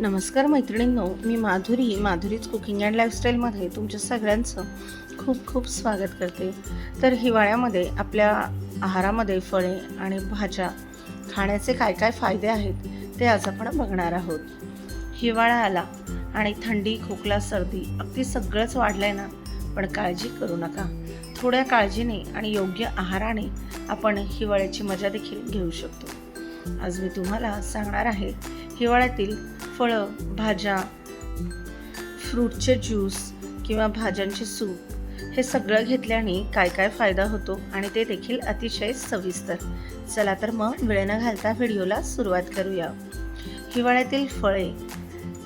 नमस्कार मैत्रिणींनो मी माधुरी माधुरीच कुकिंग अँड लाईफस्टाईलमध्ये तुमच्या सगळ्यांचं खूप खूप स्वागत करते. तर हिवाळ्यामध्ये आपल्या आहारामध्ये फळे आणि भाज्या खाण्याचे काय काय फायदे आहेत ते आज आपण बघणार आहोत. हिवाळा आला आणि थंडी खोकला सर्दी अगदी सगळंच वाढलं आहे ना पण काळजी करू नका. थोड्या काळजीने आणि योग्य आहाराने आपण हिवाळ्याची मजा देखील घेऊ शकतो. आज मी तुम्हाला सांगणार आहे हिवाळ्यातील फळं भाज्या फ्रूटचे ज्यूस किंवा भाज्यांचे सूप हे सगळं घेतल्याने काय काय फायदा होतो आणि ते देखील अतिशय सविस्तर. चला तर मग वेळ न घालता व्हिडिओला सुरुवात करूया. हिवाळ्यातील फळे.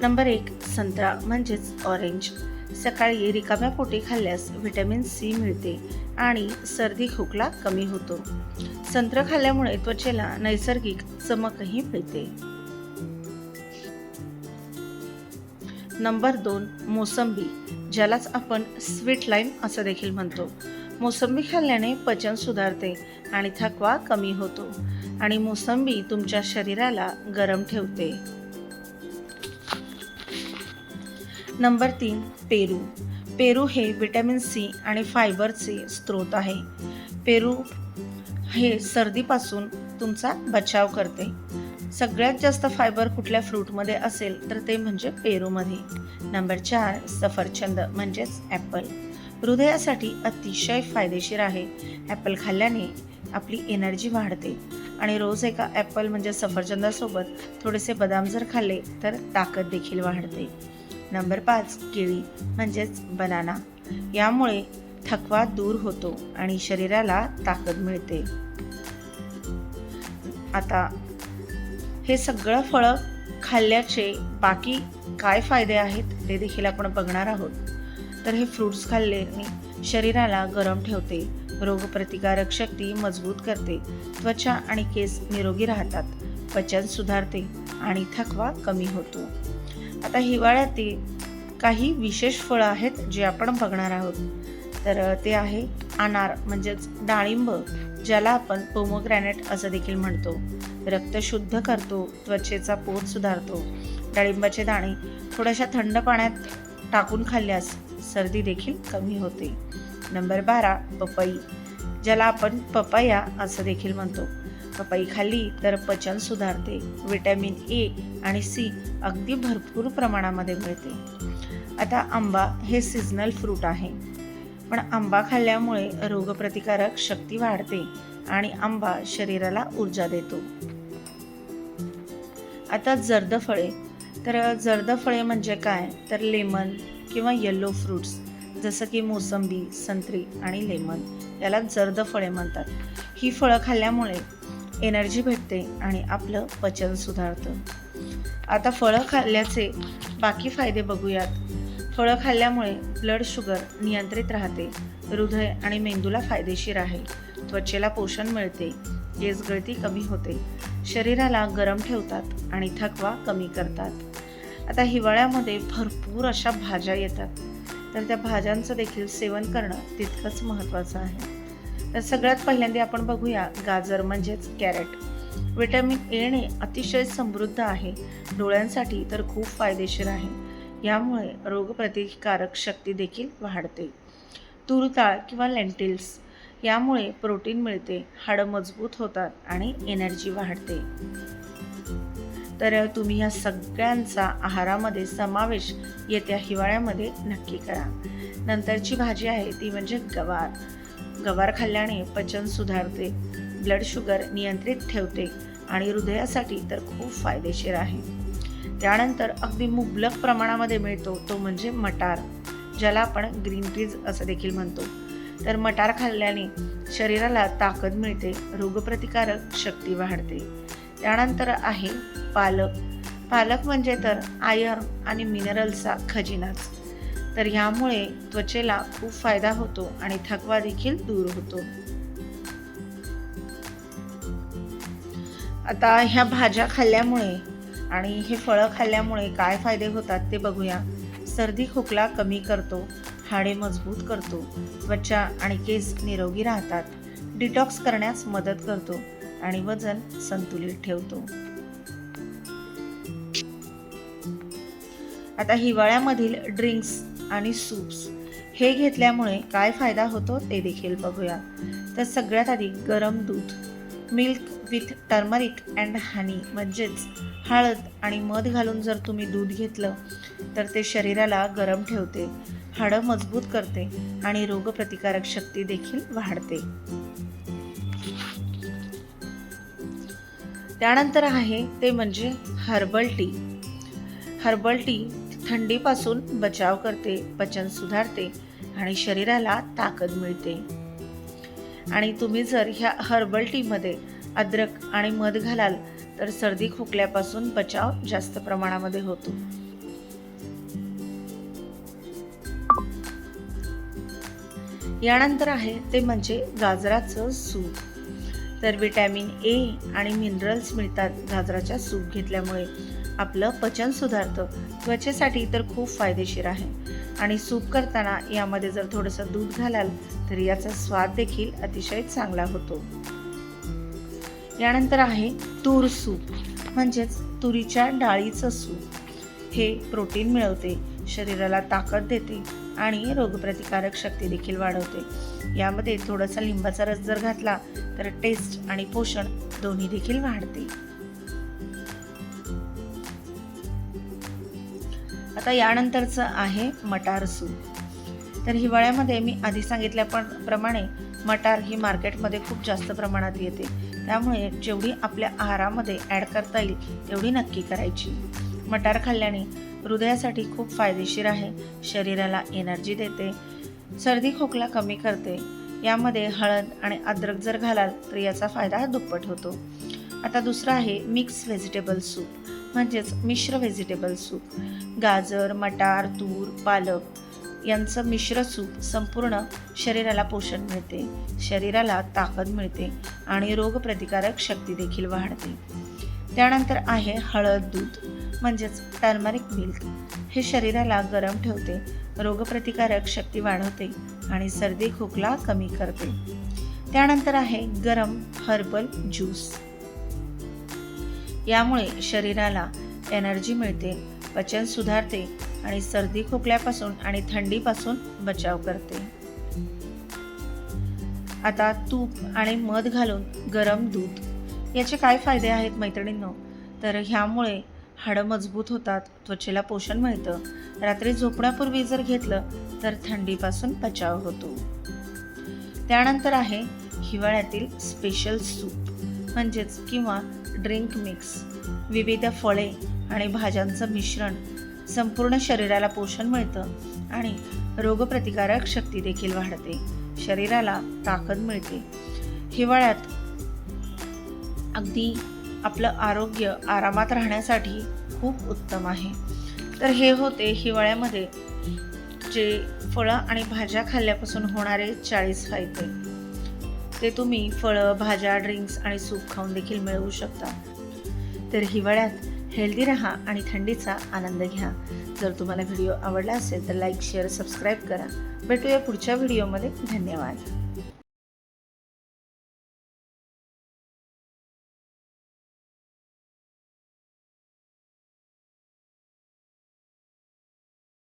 नंबर एक संत्रा म्हणजेच ऑरेंज सकाळी रिकाम्या पोटी खाल्ल्यास व्हिटॅमिन सी मिळते आणि सर्दी खोकला कमी होतो. संत्र खाल्ल्यामुळे त्वचेला नैसर्गिक चमकही मिळते. नंबर दोन मोसंबी ज्यालाच आपण स्वीट लाईम असं देखील म्हणतो. मोसंबी खाल्ल्याने पचन सुधारते आणि थकवा कमी होतो आणि मोसंबी तुमच्या शरीराला गरम ठेवते. नंबर तीन पेरू. पेरू हे विटॅमिन सी आणि फायबरचे स्रोत आहे. पेरू हे सर्दीपासून तुमचा बचाव करते. सगळ्यात जास्त फायबर कुठल्या फ्रूटमध्ये असेल तर ते म्हणजे पेरूमध्ये. नंबर चार सफरचंद म्हणजेच ॲपल. हृदयासाठी अतिशय फायदेशीर आहे. ॲपल खाल्ल्याने आपली एनर्जी वाढते आणि रोज एका ॲपल म्हणजे सफरचंदासोबत थोडेसे बदाम जर खाल्ले तर ताकद देखील वाढते. नंबर पाच केळी म्हणजेच बनाना. यामुळे थकवा दूर होतो आणि शरीराला ताकद मिळते. आता हे सगळं फळं खाल्ल्याचे बाकी काय फायदे आहेत ते देखील आपण बघणार आहोत. तर हे फ्रूट्स खाल्ल्याने शरीराला गरम ठेवते रोगप्रतिकारक शक्ती मजबूत करते त्वचा आणि केस निरोगी राहतात पचन सुधारते आणि थकवा कमी होतो. आता हिवाळ्यातील काही विशेष फळं आहेत जे आपण बघणार आहोत. तर ते आहे अनार म्हणजेच डाळिंब ज्याला आपण पोमोग्रॅनेट असं देखील म्हणतो. रक्त शुद्ध करतो त्वचेचा पोत सुधारतो. डाळिंबाचे दाणे थोड्याशा थंड पाण्यात टाकून खाल्ल्यास सर्दी देखील कमी होते. नंबर बारा पपई. ज्याला आपण पपया असं देखील म्हणतो. पपई खाल्ली तर पचन सुधारते. विटॅमिन ए आणि सी अगदी भरपूर प्रमाणामध्ये मिळते. आता आंबा हे सिजनल फ्रूट आहे. पण आंबा खाल्ल्यामुळे रोगप्रतिकारक शक्ती वाढते आणि आंबा शरीराला ऊर्जा देतो. आता जर्द फळे. तर जर्द फळे म्हणजे काय? तर लेमन किंवा येल्लो फ्रूट्स जसं की मोसंबी संत्री आणि लेमन याला जर्द फळे म्हणतात. ही फळं खाल्ल्यामुळे एनर्जी भेटते आणि आपलं पचन सुधारतं. आता फळं खाल्ल्याचे बाकी फायदे बघूयात. फळं खाल्ल्यामुळे ब्लड शुगर नियंत्रित राहते हृदय आणि मेंदूला फायदेशीर आहे. त्वचेला पोषण मिळते केस गळती कमी होते शरीराला गरम ठेवतात आणि थकवा कमी करतात. आता हिवाळ्यामध्ये भरपूर अशा भाज्या येतात. तर त्या भाज्यांचं देखील सेवन करणं तितकंच महत्त्वाचं आहे. तर सगळ्यात पहिल्यांदा आपण बघूया गाजर म्हणजेच कॅरेट. विटॅमिन एने अतिशय समृद्ध आहे. डोळ्यांसाठी तर खूप फायदेशीर आहे. यामुळे रोगप्रतिकारक शक्ती देखील वाढते. तूर डाळ किंवा लेंटिल्स यामुळे प्रोटीन मिळते हाडं मजबूत होतात आणि एनर्जी वाढते. तर तुम्ही या सगळ्यांचा आहारामध्ये समावेश येत्या हिवाळ्यामध्ये नक्की करा. नंतरची भाजी आहे ती म्हणजे गवार. गवार खाल्ल्याने पचन सुधारते ब्लड शुगर नियंत्रित ठेवते आणि हृदयासाठी तर खूप फायदेशीर आहे. त्यानंतर अगदी मुबलक प्रमाणामध्ये मिळतो तो म्हणजे मटार ज्याला आपण ग्रीन पीज असं देखील म्हणतो. तर मटार खाल्ल्याने शरीराला ताकद मिळते रोगप्रतिकारक शक्ती वाढते. त्यानंतर आहे पालक. पालक म्हणजे तर आयर्न आणि मिनरल्सचा खजिनाच. तर ह्यामुळे त्वचेला खूप फायदा होतो आणि थकवा देखील दूर होतो. आता ह्या भाज्या खाल्ल्यामुळे आणि हे फळं खाल्ल्यामुळे काय फायदे होतात ते बघूया. सर्दी खोकला कमी करतो हाडे मजबूत करतो. त्वचा आणि केस निरोगी राहतात. डिटॉक्स करण्यास मदत करतो आणि वजन संतुलित ठेवतो. आता हिवाळ्यामधील ड्रिंक्स आणि सूप्स हे घेतल्यामुळे काय फायदा होतो ते देखील बघूया. तर सगळ्यात आधी गरम दूध milk with turmeric and honey म्हणजेच हळद आणि मध घालून जर तुम्ही दूध घेतलं तर ते शरीराला गरम ठेवते. हाडं मजबूत करते आणि रोगप्रतिकारक शक्ती देखील वाढते. त्यानंतर आहे ते म्हणजे हर्बल टी. हर्बल टी थंडीपासून बचाव करते पचन सुधारते आणि शरीराला ताकद मिळते. आणि तुम्ही जर ह्या हर्बल टीमध्ये अद्रक आणि मध घालाल तर सर्दी खोकल्यापासून बचाव जास्त प्रमाणामध्ये होतो. यानंतर आहे ते म्हणजे गाजराचं सूप. तर विटॅमिन ए आणि मिनरल्स मिळतात गाजराच्या सूप घेतल्यामुळे. आपलं पचन सुधारतं त्वचेसाठी तर खूप फायदेशीर आहे. आणि सूप करताना यामध्ये जर थोडंसं दूध घालाल तर याचा स्वाद देखील अतिशय चांगला होतो. यानंतर आहे तूर सूप म्हणजेच तुरीच्या डाळीचं सूप. हे प्रोटीन मिळवते शरीराला ताकद देते आणि रोगप्रतिकारक शक्ती देखील वाढवते. यामध्ये थोडासा लिंबाचा रस जर घातला तर टेस्ट आणि पोषण दोन्ही देखील वाढते. आता यानंतरचं आहे मटार सूप. तर हिवाळ्यामध्ये मी आधी सांगितल्याप्रमाणे मटार ही मार्केटमध्ये खूप जास्त प्रमाणात येते. त्यामुळे जेवढी आपल्या आहारामध्ये ॲड करता येईल तेवढी नक्की करायची. मटार खाल्ल्याने हृदयासाठी खूप फायदेशीर आहे. शरीराला एनर्जी देते. सर्दी खोकला कमी करते. यामध्ये हळद आणि अद्रक जर घालाल तर याचा फायदा दुप्पट होतो. आता दुसरं आहे मिक्स व्हेजिटेबल सूप म्हणजेच मिश्र व्हेजिटेबल सूप गाजर मटार तूर पालक यांचं मिश्र सूप संपूर्ण शरीराला पोषण मिळते. शरीराला ताकद मिळते आणि रोगप्रतिकारक शक्ती देखील वाढते. त्यानंतर आहे हळद दूध. म्हणजेच टर्मरिक मिल्क हे शरीराला गरम ठेवते रोगप्रतिकारक शक्ती वाढवते आणि सर्दी खोकला कमी करते. त्यानंतर आहे गरम हर्बल ज्यूस. यामुळे शरीराला एनर्जी मिळते पचन सुधारते आणि सर्दी खोकल्यापासून आणि थंडीपासून बचाव करते. आता तूप आणि मध घालून गरम दूध. याचे काय फायदे आहेत मैत्रिणींनो? तर ह्यामुळे हाडं मजबूत होतात त्वचेला पोषण मिळतं. रात्री झोपण्यापूर्वी जर घेतलं तर थंडीपासून बचाव होतो. त्यानंतर आहे हिवाळ्यातील स्पेशल सूप म्हणजेच किंवा ड्रिंक मिक्स विविध फळे आणि भाज्यांचं मिश्रण संपूर्ण शरीराला पोषण मिळतं आणि रोगप्रतिकारक शक्ती देखील वाढते. शरीराला ताकद मिळते. हिवाळ्यात अगदी आपलं आरोग्य आरामात राहण्यासाठी खूप उत्तम आहे. तर हे होते हिवाळ्यामध्ये जे फळं आणि भाज्या खाल्ल्यापासून होणारे चाळीस फायदे. ते तुम्ही फळं भाज्या ड्रिंक्स आणि सूप खाऊन देखील मिळवू शकता. तर हिवाळ्यात हेल्दी राहा आणि थंडीचा आनंद घ्या. जर तुम्हाला व्हिडिओ आवडला असेल तर लाईक शेअर सबस्क्राईब करा. भेटूया पुढच्या व्हिडिओमध्ये धन्यवाद.